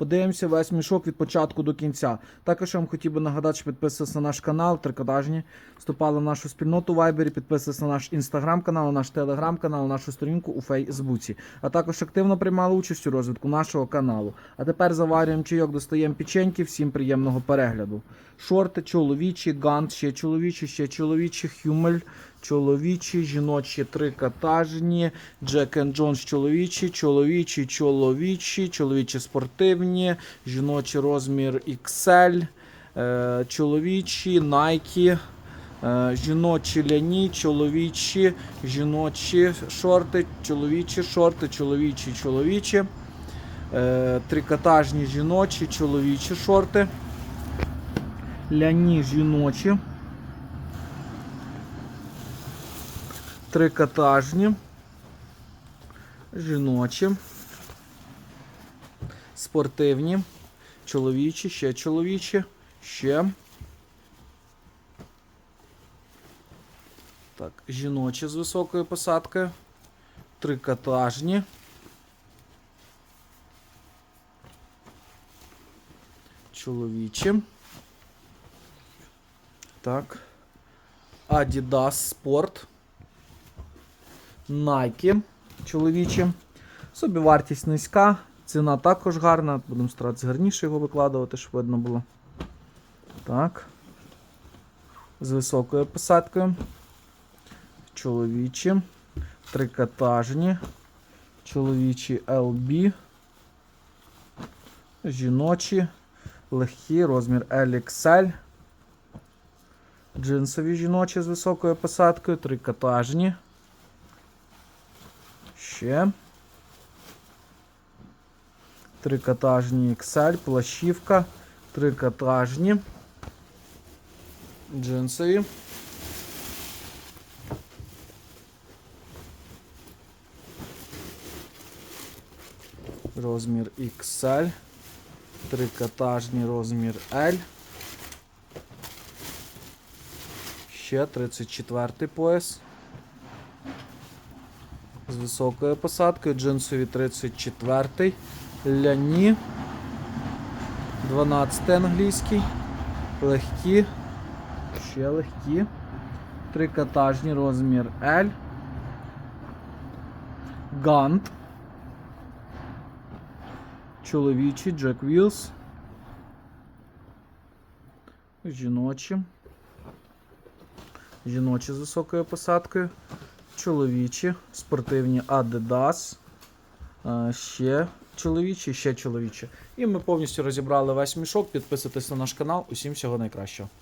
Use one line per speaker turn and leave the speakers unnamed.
Подивимося весь мішок від початку до кінця. Також я вам хотів би нагадати, що підписуватися на наш канал, трикотажні, вступали в нашу спільноту Вайбері, підписувалися на наш інстаграм-канал, на наш телеграм-канал, на нашу сторінку у Фейсбуці. А також активно приймали участь у розвитку нашого каналу. А тепер заварюємо чайок, достаємо печеньки. Всім приємного перегляду. Шорти чоловічі, гант, ще чоловічі, ще чоловічі, хюмель, чоловічі, жіночі трикотажні, Джек and Джонс чоловічі, чоловічі, чоловічі, чоловічі спортивні, жіночий розмір XL, е, чоловічі, Nike. Е, Жіночі ляні, чоловічі, жіночі шорти, чоловічі шорти, чоловічі, чоловічі, е, трикотажні жіночі, чоловічі шорти, ляні жіночі, трикотажні, жіночі, спортивні, чоловічі, ще чоловічі, ще. Так, жіночі з високою посадкою. Трикотажні. Чоловічі. Так. Adidas Sport. Nike. Чоловічі. Собівартість низька. Ціна також гарна. Будемо старатися гарніше його викладувати, щоб видно було. Так. З високою посадкою чоловічі, трикотажні, чоловічі LB, жіночі, легкі, розмір LXL, джинсові жіночі з високою посадкою, трикотажні. Ще. Трикотажні XL, плащівка, трикотажні, джинсові. розмір XL, трикотажний розмір L. Ще 34 пояс. З високою посадкою, джинсові 34, ляні, 12 англійський, легкі, ще легкі, трикотажний розмір L, гант чоловічі Jack Wheels. Жіночі. Жіночі з високою посадкою. Чоловічі, спортивні Adidas. Ще чоловічі, ще чоловічі. І ми повністю розібрали весь мішок. Підписуйтесь на наш канал. Усім всього найкращого.